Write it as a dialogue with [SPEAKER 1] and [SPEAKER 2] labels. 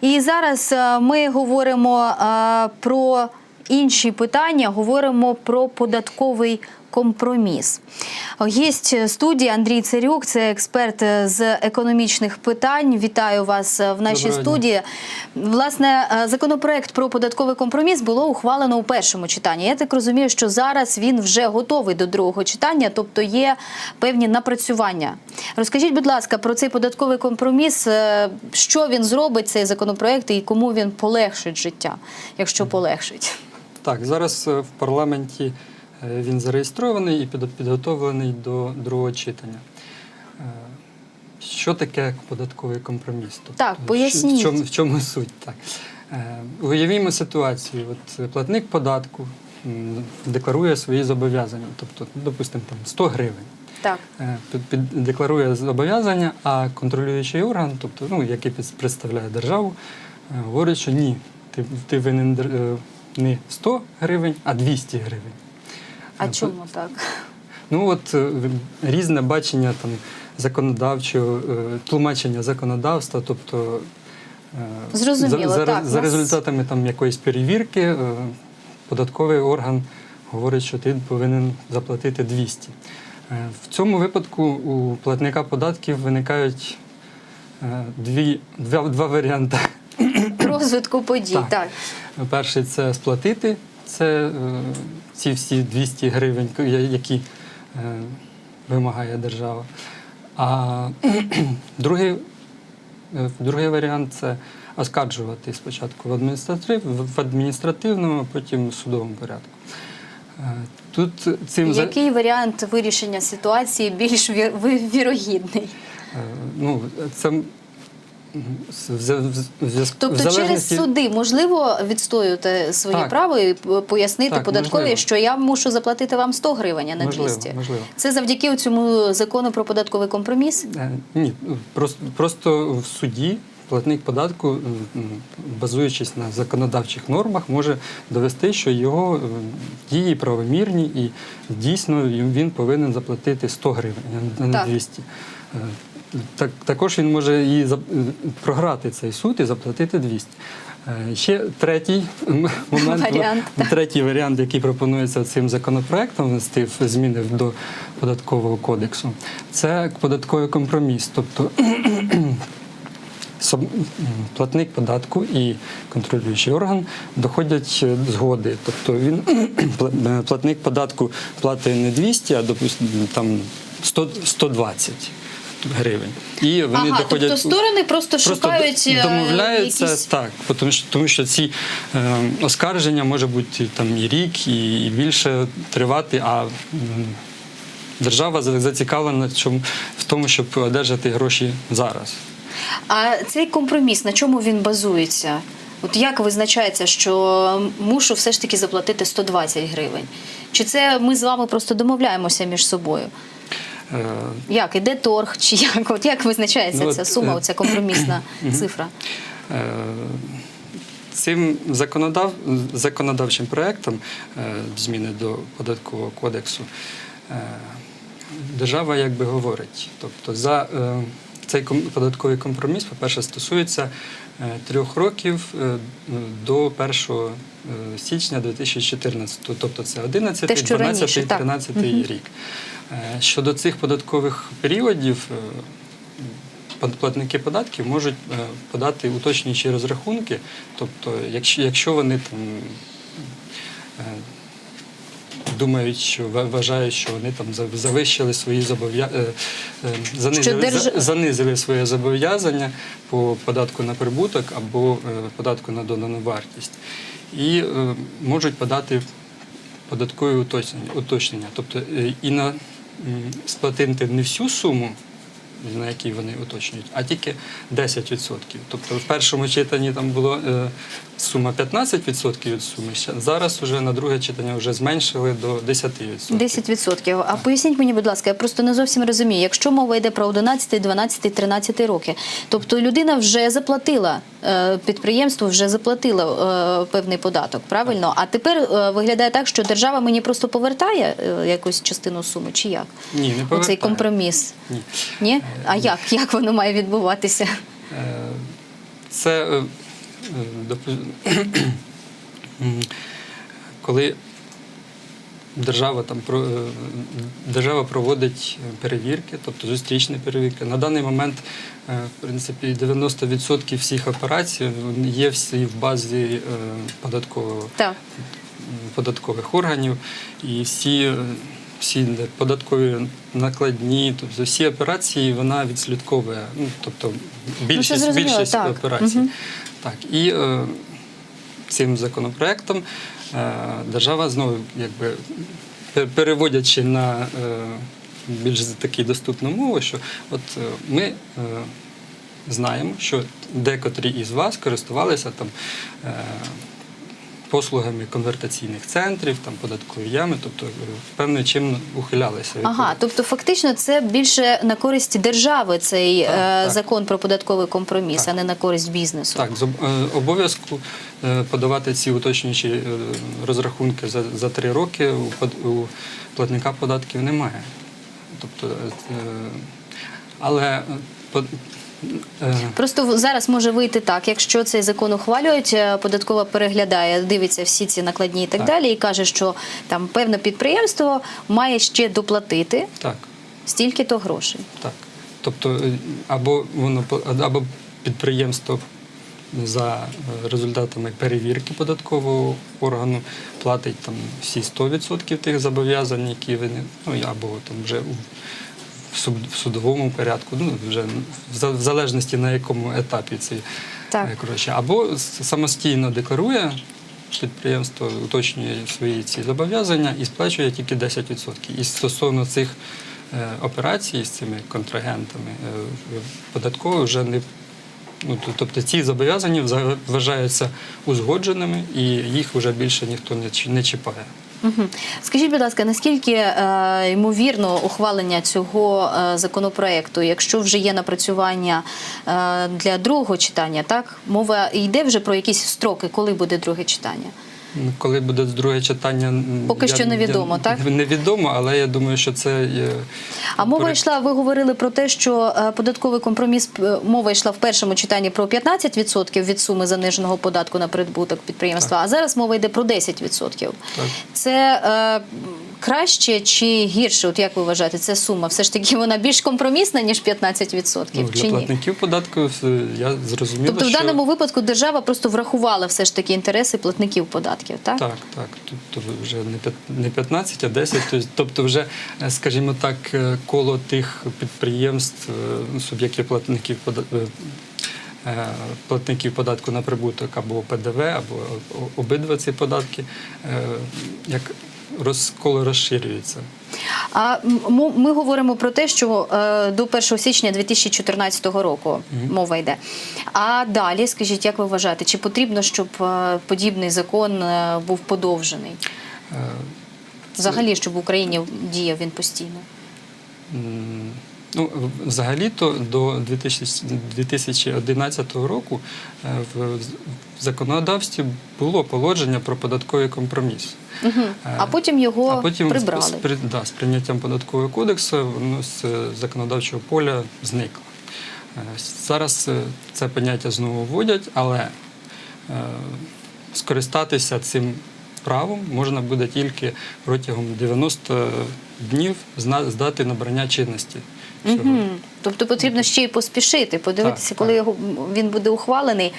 [SPEAKER 1] І зараз е, ми говоримо е, про інші питання, говоримо про податковий компроміс. Є студія Андрій Царюк, це експерт з економічних питань. Вітаю вас в нашій
[SPEAKER 2] Доброго дня.
[SPEAKER 1] студії. Власне, е, законопроект про податковий компроміс було ухвалено у першому читанні. Я так розумію, що зараз він вже готовий до другого читання, тобто є певні напрацювання. Розкажіть, будь ласка, про цей податковий компроміс. е, Що він зробить цей законопроект і кому він полегшить життя, якщо полегшить?
[SPEAKER 2] Так, зараз е, в парламенті він зареєстрований і під- підготовлений до другого читання. Е, Що таке податковий компроміс? Тобто,
[SPEAKER 1] Так, поясніть.
[SPEAKER 2] В чому, в чому суть? Так. Е, Уявімо ситуацію. От е, платник податку декларує свої зобов'язання, тобто, допустимо, там 100 гривень.
[SPEAKER 1] Так.
[SPEAKER 2] Е, під, під, декларує зобов'язання, а контролюючий орган, тобто, ну, який представляє державу, е, говорить, що ні, ти, ти винен е, не 100 гривень, а 200 гривень.
[SPEAKER 1] А
[SPEAKER 2] Е,
[SPEAKER 1] чому так?
[SPEAKER 2] Ну от е, різне бачення там законодавчого, е, тлумачення законодавства, тобто е,
[SPEAKER 1] Зрозуміло,
[SPEAKER 2] за, за,
[SPEAKER 1] так,
[SPEAKER 2] за
[SPEAKER 1] нас-
[SPEAKER 2] результатами там якоїсь перевірки податковий орган говорить, що ти повинен заплатити 200. Е, В цьому випадку у платника податків виникають дві, два, два варіанти.
[SPEAKER 1] Розвитку подій.
[SPEAKER 2] Так.
[SPEAKER 1] Так.
[SPEAKER 2] Перший це сплатити це ці всі 200 гривень, які е, вимагає держава. А другий, е, другий варіант це оскаржувати спочатку в, адміністратив, в адміністративному, а потім в судовому порядку. Е, Тут цим
[SPEAKER 1] Який варіант вирішення ситуації більш вірогідний?
[SPEAKER 2] ну, це
[SPEAKER 1] Тобто
[SPEAKER 2] залежності...
[SPEAKER 1] через суди можливо відстоювати своє
[SPEAKER 2] Так.
[SPEAKER 1] право і пояснити
[SPEAKER 2] Так,
[SPEAKER 1] податкові,
[SPEAKER 2] можливо.
[SPEAKER 1] що я мушу заплатити вам 100 гривень, а не
[SPEAKER 2] Можливо,
[SPEAKER 1] 200.
[SPEAKER 2] можливо.
[SPEAKER 1] Це завдяки цьому закону про податковий компроміс.
[SPEAKER 2] Е, Ні, просто, просто в суді платник податку, базуючись на законодавчих нормах, може довести, що його дії правомірні і дійсно він повинен заплатити 100 гривень, а не
[SPEAKER 1] Так.
[SPEAKER 2] 200. Е, Так, також він може і е, програти цей суд і заплатити 200. Е, Ще третій момент,
[SPEAKER 1] Варіант,
[SPEAKER 2] третій варіант, який пропонується цим законопроектом внести зміни до податкового кодексу, це податковий компроміс. Тобто платник податку і контролюючий орган доходять е, згоди. Тобто він платник податку платить не 200, а допустимо там 100, 120 гривень. І вони
[SPEAKER 1] ага,
[SPEAKER 2] доходять
[SPEAKER 1] тобто сторони просто,
[SPEAKER 2] Просто
[SPEAKER 1] шукають е,
[SPEAKER 2] домовляються
[SPEAKER 1] якісь...
[SPEAKER 2] так, тому що, тому що ці е, оскарження може бути там і рік, і, і більше тривати, а держава зацікавлена в тому, щоб одержати гроші зараз.
[SPEAKER 1] А цей компроміс на чому він базується? От як визначається, що мушу все ж таки заплатити 120 гривень? Чи це ми з вами просто домовляємося між собою?
[SPEAKER 2] Е,
[SPEAKER 1] Як іде торг, чи як? От як визначається
[SPEAKER 2] Ну,
[SPEAKER 1] ця сума,
[SPEAKER 2] е,
[SPEAKER 1] оця компромісна цифра?
[SPEAKER 2] Е, Цим законодав... законодавчим проектом зміни до податкового кодексу держава якби говорить. Тобто за цей податковий компроміс, по-перше, стосується е, трьох років е, до 1 е, січня 2014, тобто це 11,
[SPEAKER 1] Те,
[SPEAKER 2] 12,
[SPEAKER 1] раніше,
[SPEAKER 2] 13
[SPEAKER 1] Мгм.
[SPEAKER 2] рік. Щодо цих податкових періодів, платники податків можуть подати уточнюючі розрахунки, тобто, якщо, вони там думають, що вважають, що вони там завищили свої зобов'язання, занизили,
[SPEAKER 1] держ-
[SPEAKER 2] занизили своє зобов'язання по податку на прибуток або е, податку на додану вартість, і е, можуть подати податкові уточнення, уточнення. тобто е, і на сплатити не всю суму на якій вони уточнюють, а тільки 10%. Тобто в першому читанні там була е, сума 15% від суми. Зараз вже на друге читання вже зменшили до 10%.
[SPEAKER 1] 10%. А поясніть мені, будь ласка, я просто не зовсім розумію. Якщо мова йде про 11, 12, 13 роки, тобто людина вже заплатила, е, підприємство вже заплатило е, певний податок, правильно? А тепер е, виглядає так, що держава мені просто повертає якусь частину суми, чи як?
[SPEAKER 2] Ні, не
[SPEAKER 1] Оцей
[SPEAKER 2] повертає.
[SPEAKER 1] компроміс.
[SPEAKER 2] Ні.
[SPEAKER 1] Ні? А як? Як воно має відбуватися?
[SPEAKER 2] Це коли держава там е, держава проводить перевірки, тобто зустрічні перевірки. На даний момент, е, в принципі, 90% всіх операцій є всі в базі е, податкового податкових органів і всі, е, всі податкові накладні, тобто всі операції вона відслідковує. Ну, тобто більшість,
[SPEAKER 1] зрозуміло,
[SPEAKER 2] більшість
[SPEAKER 1] так.
[SPEAKER 2] операцій.
[SPEAKER 1] Мгм.
[SPEAKER 2] Так, і е, цим законопроектом е, держава знову якби переводячи на е, більш таку доступну мову, що от е, ми е, знаємо, що декотрі із вас користувалися там. Е, Послугами конвертаційних центрів, там податкові ями, тобто е, чим ухилялися.
[SPEAKER 1] Ага, тобто фактично це більше на користь держави цей
[SPEAKER 2] Так,
[SPEAKER 1] е,
[SPEAKER 2] так.
[SPEAKER 1] закон про податковий компроміс,
[SPEAKER 2] Так.
[SPEAKER 1] а не на користь бізнесу.
[SPEAKER 2] Так, з е, обов'язку подавати ці уточнюючі розрахунки за, за три роки у, у платника податків немає. Тобто, е, але
[SPEAKER 1] Просто зараз може вийти так, якщо цей закон ухвалюють, е, податкова переглядає, дивиться всі ці накладні і так,
[SPEAKER 2] Так.
[SPEAKER 1] далі, і каже, що там певне підприємство має ще доплатити
[SPEAKER 2] так,
[SPEAKER 1] стільки-то грошей.
[SPEAKER 2] так. Тобто, е, або воно або підприємство за е, результатами перевірки податкового органу платить там всі 100% тих зобов'язань, які вони, ну або там вже в судовому порядку, ну вже в залежності на якому етапі ці
[SPEAKER 1] Так.
[SPEAKER 2] е, коротше, або самостійно декларує підприємство, уточнює свої ці зобов'язання і сплачує тільки 10%. І стосовно цих е, операцій з цими контрагентами е, податково вже не Ну, тобто ці зобов'язання вважаються узгодженими і їх вже більше ніхто не чіпає.
[SPEAKER 1] Скажіть, будь ласка, наскільки е, ймовірно ухвалення цього е, законопроекту, якщо вже є напрацювання е, для другого читання, так мова йде вже про якісь строки, коли буде друге читання?
[SPEAKER 2] Ну, Коли буде друге читання, поки
[SPEAKER 1] Поки що невідомо, так?
[SPEAKER 2] Невідомо, але я думаю, що це є.
[SPEAKER 1] А мова йшла, ви говорили про те, що е, податковий компроміс е, мова йшла в першому читанні про 15% від суми заниженого податку на прибуток підприємства, а зараз мова йде про 10%.
[SPEAKER 2] Так.
[SPEAKER 1] Це е, краще чи гірше? От як ви вважаєте, ця сума? Все ж таки вона більш компромісна, ніж 15%?
[SPEAKER 2] Ну,
[SPEAKER 1] чи
[SPEAKER 2] для
[SPEAKER 1] ні?
[SPEAKER 2] платників податку я зрозуміло,
[SPEAKER 1] Тобто в даному випадку держава просто врахувала все ж таки інтереси платників податків, так?
[SPEAKER 2] Так, так. Тобто вже не п'ят- не 15, а 10. Тобто- вже, е, скажімо так, е, коло тих підприємств, е, ну, суб'єктів платників пода- е, платників податку на прибуток або ПДВ, або обидва ці податки, як роз, коло розширюється.
[SPEAKER 1] А ми говоримо про те, що е, до 1 січня 2014 року мова йде. А далі, скажіть, як ви вважаєте, чи потрібно, щоб е, подібний закон е, був подовжений? Взагалі, щоб в Україні діяв він постійно?
[SPEAKER 2] Ну, взагалі-то до 2011 року е, в законодавстві було положення про податковий компроміс.
[SPEAKER 1] Угу. А потім його
[SPEAKER 2] а потім
[SPEAKER 1] прибрали.
[SPEAKER 2] З, при- да, з прийняттям податкового кодексу воно з законодавчого поля зникло. Е, Зараз це поняття знову вводять, але скористатися цим правом можна буде тільки протягом 90 днів зна- з дати набрання чинності.
[SPEAKER 1] Угу. Тобто потрібно ще й поспішити, подивитися,
[SPEAKER 2] Так,
[SPEAKER 1] коли
[SPEAKER 2] так.
[SPEAKER 1] його він буде ухвалений.